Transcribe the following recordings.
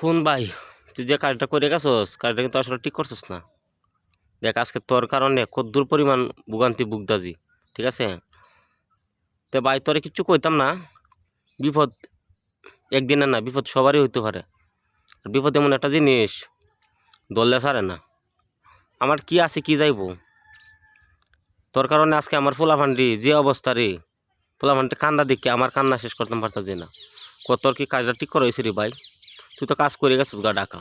Phone ভাই, তুই যে কাজটা করে গেছস, কাজটা কিন্তু আসলে ঠিক করছস না। দেখ, আজকে তোর কারণে কদ্দূর পরিমাণ ভোগান্তি বুকদাজি ঠিক আছে? তো ভাই, তোরে কিচ্ছু কইতাম না, বিপদ একদিনের না, বিপদ সবারই হইতে পারে। বিপদ এমন একটা জিনিস দললে সারে না। আমার কি আছে, কি যাইব? তোর কারণে আজকে আমার ফুলাফান্ডি যে অবস্থা রে ফুলাফান্ডি কান্দা দেখে আমার কান্না শেষ করতাম পারতাম যে না। কত তোর কি কাজটা ঠিক করা হয়েছে রে ভাই? তুই তো কাজ করে গেছিস গা ডাকা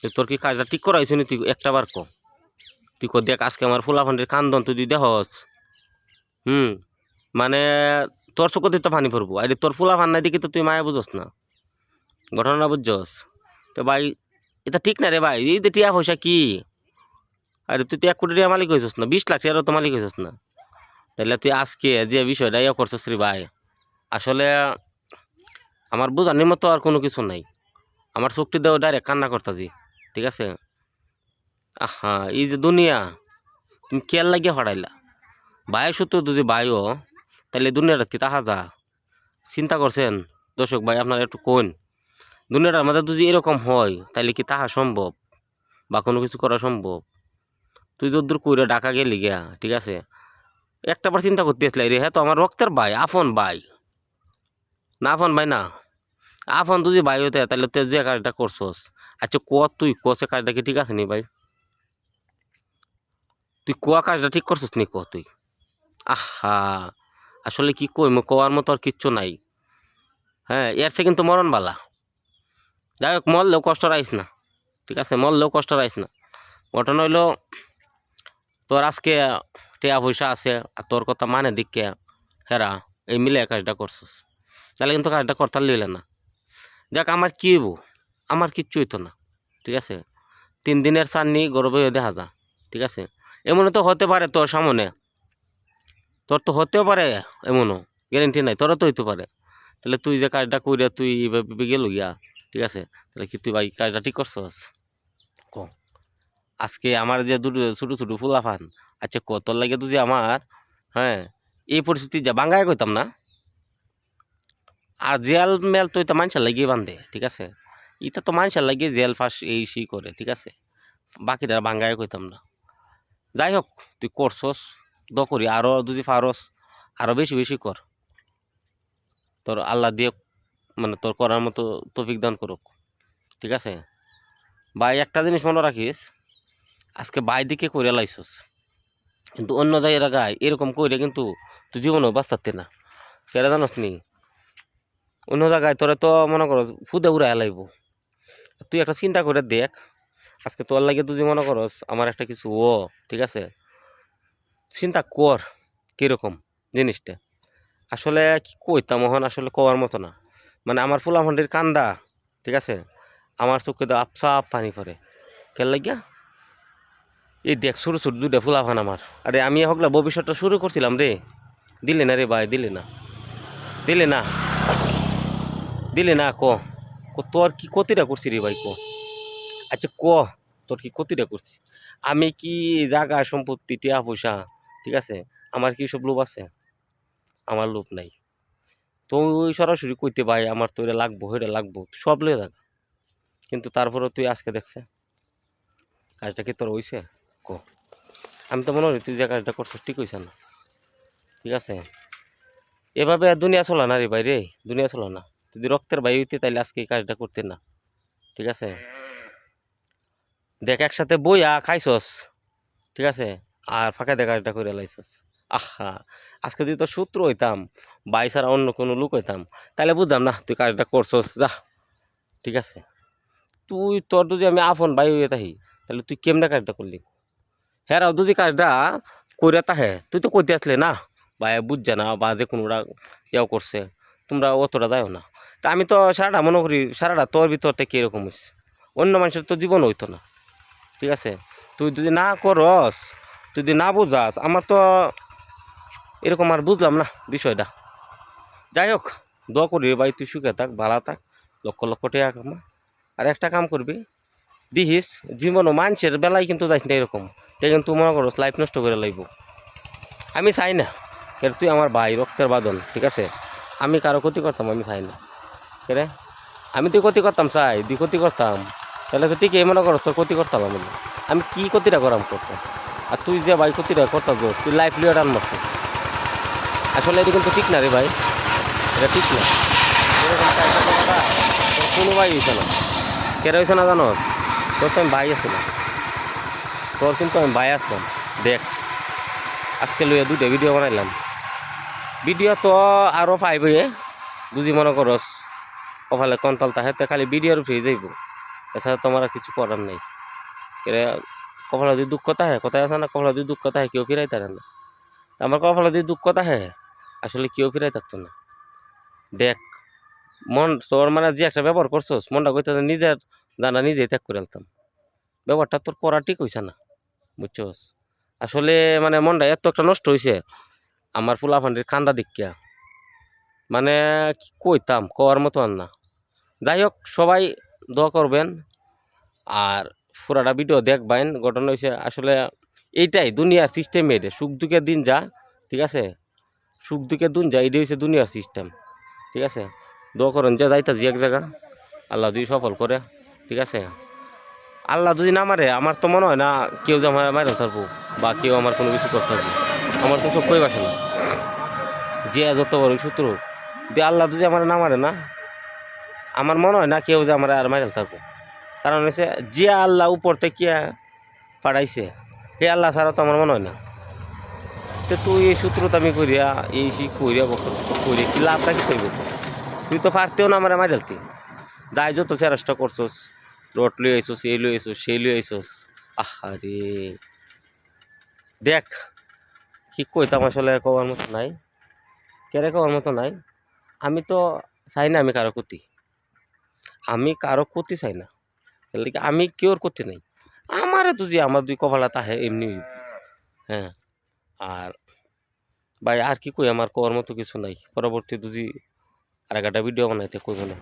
তো তোর কি কাজটা ঠিক করা হয়েছে তুই? একটা বার ক। তুই ক দেখ, আজকে আমার ফুলাফান্ডির কান্দন, তুই তুই দেখস হুম মানে তোর চোখতে তো পানি পড়ব। আরে তোর ফুলাফান নাই দেখি তো তুই মায়া বুঝস না। ঘটনা বুঝছস তো ভাই, এটা ঠিক না রে ভাই। এই যে টিয়া পয়সা কি? আরে তুই তো এক কোটি টাকা মালিক হয়েছিস না। বিশ লাখ টাকারও তো মালিক হয়েছিস না। তাহলে তুই আজকে যে বিষয়টা ইয়ে করছিস রে ভাই, আসলে আমার বোঝানোর মতো আর কোনো কিছু নাই। আমার চোখটি দেওয়া ডাইরেক্ট কান্না করতাছি, ঠিক আছে? আহা, এই যে দুনিয়া, তুমি কেয়ার লাগিয়ে হরাইলা ভাই সত্য যদি ভাইও তাহলে দুনিয়াটা কি তাহা যা। চিন্তা করছেন? দর্শক ভাই, আপনারা একটু কোন? দুনিয়াটার মধ্যে যদি এরকম হয় তাহলে কি তাহা সম্ভব? বা কোনো কিছু করা সম্ভব? তুই দূর কইরে ডাকা গেলি গিয়া, ঠিক আছে? একটা বার চিন্তা করতে আসলে রে হ্যাঁ তো আমার রক্তের ভাই আফন ভাই। না আফন ভাই না। আফন তুই ভাই হতে তাহলে তুই যে কাজটা করছস? আচ্ছা ক তুই? কছে কাজটা কি ঠিক আছে নি ভাই? তুই কোয়া কাজটা ঠিক করছিস নি ক তুই? আহা, আসলে কি কই মো কোয়ার মতো আর কিচ্ছু নাই। হ্যাঁ এর সে কিন্তু মরণ বালা। যাই হোক, মরলেও কষ্ট রাইস না। ঠিক আছে, মরলেও কষ্ট রাইস না। ঘটনা হইল, তোর আজকে টেয়া পয়সা আছে, আর তোর কথা মানে দিকে হেরা, এই মিলে কাজটা করছস। তাহলে কিন্তু কাজটা করতে লিলে না। দেখ, আমার কি হইব? আমার কিচ্ছু হইতো না, ঠিক আছে? তিন দিনের চাননি গর্বে দেখা যা, ঠিক আছে? এমনও তো হতে পারে তোর সামনে। তোর তো হতেও পারে এমনও গ্যারেন্টি নাই, তোরও তো হইতে পারে। তাহলে তুই যে কাজটা কইরা তুই এইভাবে গেল গিয়া, ঠিক আছে? তাহলে কি তুই ভাই কাজটা ঠিক করছস? ক। আজকে আমার যে দুটো ছোটো ছোটো ফুলাফান আচ্ছা কত লাগে তুই যে আমার হ্যাঁ? এই পরিস্থিতি যা, বাঙ্গায় কইতাম না? আর জেল মেল তো এটা মানুষের লাগিয়ে বান্ধে, ঠিক আছে? এটা তো মানুষের লাগিয়ে জেল ফাঁস এই সেই করে, ঠিক আছে? বাকিটা বাঙ্গায় কইতাম না। যাই হোক, তুই করছস, দ করি আরও যদি পারস আরও বেশি বেশি কর। তোর আল্লাহ দিয়ে মানে তোর করার মতো তফিক দান করুক, ঠিক আছে? ভাই, একটা জিনিস মনে রাখিস, আজকে বাই দিকে করে লাইছস, কিন্তু অন্য জায়গায় এরকম করে কিন্তু তুই জীবনেও বাঁচতে না। কেরা জানস নি? অন্য জায়গায় তোরা তো মনে করো ফুদে উড়াই লাগবো তুই একটা চিন্তা করে দেখ, আজকে তোর লাগে তুই মনে করস আমার একটা কিছু ও, ঠিক আছে? চিন্তা কর কীরকম জিনিসটা। আসলে কি কইতাম এখন আসলে কওয়ার মতো না। মানে আমার ফুলাফান্ডির কান্দা, ঠিক আছে? আমার চোখে তো আপসাপ পানি পড়ে। কেন লাগিয়া এই দেখ ছোটো ছোটো দুইটা ফুলাফান আমার। আরে আমি হকলা ভবিষ্যৎটা শুরু করছিলাম রে। দিলে না রে ভাই, দিলে না। দিলে না। দিলে না ক? তোর কি ক্ষতিটা করছি রে ভাই ক? আচ্ছা ক? তোর কি ক্ষতিটা করছি? আমি কি জায়গা সম্পত্তি, টিয়া পয়সা, ঠিক আছে? আমার কি সব লোভ আছে? আমার লোভ নাই। তো ওই সরাসরি কইতে ভাই, আমার তো এটা লাগবো এটা লাগবো, সব লয়ে থাক। কিন্তু তারপরেও তুই আজকে দেখছে? কাজটা কি তোর হইছে? ক? আমি তো মনে করি তুই যে কাজটা করছিস ঠিক হইছে না। ঠিক আছে? এভাবে দুনিয়া চলা না রে ভাই রে, দুনিয়া চলা না। যদি রক্তের ভাই হইতে তাহলে আজকে এই কাজটা করতে না। ঠিক আছে? দেখ, একসাথে বইয়া খাইছস। ঠিক আছে? আর ফাঁকা দেখা কাজটা করে লাইছস। আহা! আজকে যদি তোর সূত্র হইতাম বাই ছাড়া অন্য কোনো লোক হইতাম তাহলে বুঝতাম না তুই কাজটা করছস, যা। ঠিক আছে? তুই, তোর যদি আমি আফন বাই হইয়া তাহি তাহলে তুই কেমনে কাজটা করলি? হ্যাঁ যদি কাজটা কইরা তাহে, তুই তো কইতে আসলে না? ভাই বুঝছে না বা যে কোনোটা ইয়াও করছে, তোমরা অতটা দাও না। তা আমি তো সারাটা মনে করি, সারাটা তোর ভিতর থেকে এরকম হইছে? অন্য মানুষের তো জীবন হইতো না। ঠিক আছে? তুই যদি না করস যদি না বুঝাস, আমার তো এরকম আর বুঝলাম না বিষয়টা। যাই হোক, দোয়া করি ভাই, তুই সুখে থাক, ভালো থাক, লক্ষ লক্ষ টাকা কামা। আর একটা কাম করবি, দিহিস জীবনও মানুষের বেলায় কিন্তু যাইস না এরকম। তাই কিন্তু মনে করস লাইফ নষ্ট করে লাইব। আমি চাই না, এর তুই আমার ভাই, রক্তের বাদন, ঠিক আছে? আমি কারও ক্ষতি করতাম, আমি চাই না। রে আমি তুই ক্ষতি করতাম, চাই, তুই ক্ষতি করতাম। তাহলে তো ঠিকই, মনে করো, তোর ক্ষতি করতাম আমি। আমি কি ক্ষতিটা করাম করতাম আর তুই যে ভাই ক্ষতিটা করতাম তো তুই লাইফ লিয়ে রান মারছিস আসলে এটা কিন্তু ঠিক না রে ভাই। এটা ঠিক না। এরকম কোনো ভাই হয়েছে না। কেন হয়েছে না জানোস? তোর তো আমি ভাই না। তোর কিন্তু আমি ভাই আসলাম। দেখ, আজকে লইয়া দুইটা ভিডিও বানাইলাম। ভিডিও তো আরও পাইবে বুঝি মনে করস? কপালে কন্ট্রোল তাহেতে খালি ভিডিওর ফ্রি যাইব। এছাড়া তোমার কিছু করার নেই। কপালে যদি দুঃখ তাহে, কথায় আছে না, কপালে যদি দুঃখ তাহে, কেউ ফিরাই তারে না। আমার কপালে যদি দুঃখ তাহে, আসলে কেউ ফিরাই থাকতো না। দেখ, মন, তোর মানে যে একটা ব্যবহার করছোস, মনটা কইতে নিজের জানা নিজেই ত্যাগ করে আলতাম ব্যবহারটা তোর করা ঠিক হইছে না, বুঝছস? আসলে মানে মনটা এত একটা নষ্ট হয়েছে আমার ফুলাফান্ডির খান্দা দিকিয়া মানে কইতাম, কওয়ার মতো আর না। যাই হোক সবাই দোয়া করবেন আর পুরাটা ভিডিও দেখবেন। ঘটনা হয়েছে আসলে এইটাই, দুনিয়ার সিস্টেম এটা। সুখ দুঃখের দিন যা, ঠিক আছে? সুখ দুঃখের দিন যা, এটাই হচ্ছে দুনিয়ার সিস্টেম ঠিক আছে? দোয়া করেন যে যাইতাছি এক জায়গা, আল্লাহ যদি সফল করে, ঠিক আছে? আল্লাহ যদি না মারে, আমার তো মনে হয় না কেউ যে আমার মারে থাকব বা কেউ আমার কোনো কিছু করতে পারব। আমার তো চোখ কই বাসে না। যে যত বড় শত্রু দিয়ে আল্লাহ যদি আমার না মারে না আমার মনে হয় না কেউ যে আমার আর মাইরাল থাকব। কারণ হচ্ছে, যে আল্লাহ উপর থেকে পাঠাইছে সে আল্লাহ ছাড়া তো আমার মনে হয় না। তো তুই এই সূত্রতা আমি করিয়া এই সেই করিয়া করিয়া কি লাভটা কি করব তুই তো পারতেও না আমার মাইরালতি যাই যত চেষ্টা করছোস, রোড লই আইসোস এই লই আইসোস সেই লই আইসোস আহারে। দেখ, কি কইতাম আসলে কবার মতো নাই। কেরে কবার মতো নাই? আমি তো চাই না আমি কারও ক্ষতি। আমি কারও করতে চাই না। তাহলে কি আমি কেউর করতে নাই? আমারে যদি আমার দুই কপালা তাহে এমনি হ্যাঁ আর ভাই আর কি কই আমার কর্ম মতো কিছু নাই। পরবর্তী যদি আর একটা ভিডিও বানাইতে কইব না